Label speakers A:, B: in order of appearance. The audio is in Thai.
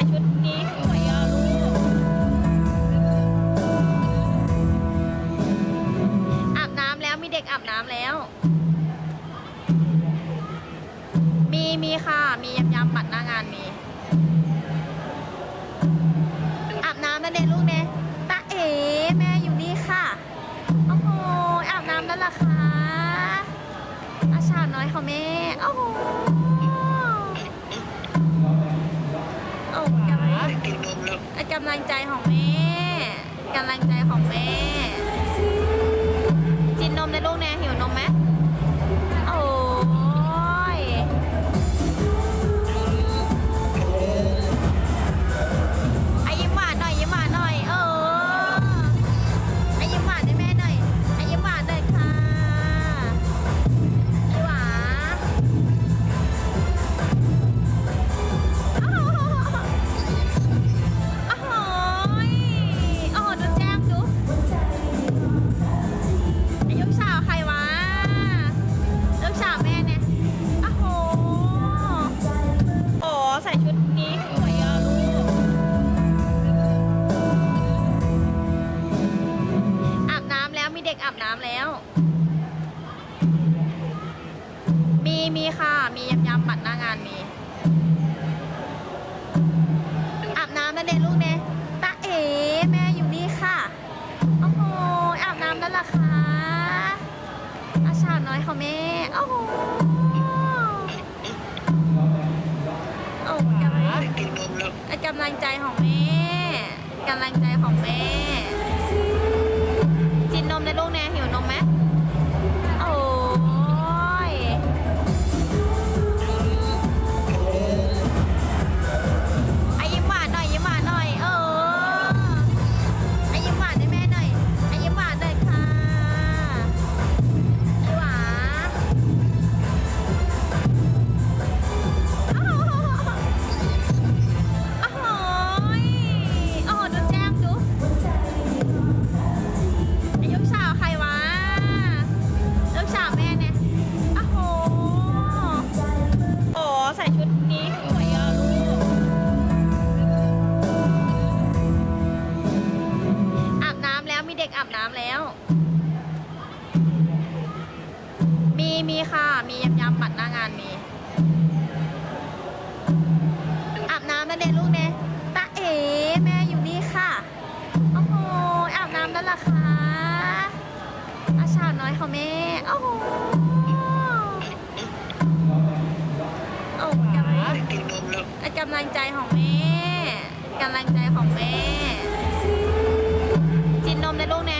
A: ส่ชุดนี้สวยอะลูกอาบน้ำแล้วมีเด็กอาบน้ำแล้ว มีมีค่ะ มียำยำบัตรหน้างานมี อาบน้ำแล้วเด็กลูกเน่ตาเอ๋แม่อยู่นี่ค่ะ โอ้โห อาบน้ำแล้วล่ะคะอาชาน้อยของแม่ โอ้โห งใจของแม่กำลังใจของแม่ อาบน้ำแล้วเด็กลูกเน่ตาเอ๋แม่อยู่นี่ค่ะ โอ้โห อาบน้ำแล้วล่ะคะอาชาน้อยขาแม่ โอ้โหโอ้กำลัง
B: กำ
A: ลังใจของแม่กำลังใจของแม่ มีมีค่ะ มียำยำบัตรหน้างานมี อาบน้ำแล้วเด็กลูกเนี่ยตาเอ๋แม่อยู่นี่ค่ะ โอ้โห อาบน้ำแล้วล่ะคะอาชาวน้อยของแม่ โอ้โหโอ้กำลัง
B: กินนมแล้ว
A: กำลังใจของแม่กำลังใจของแม่ย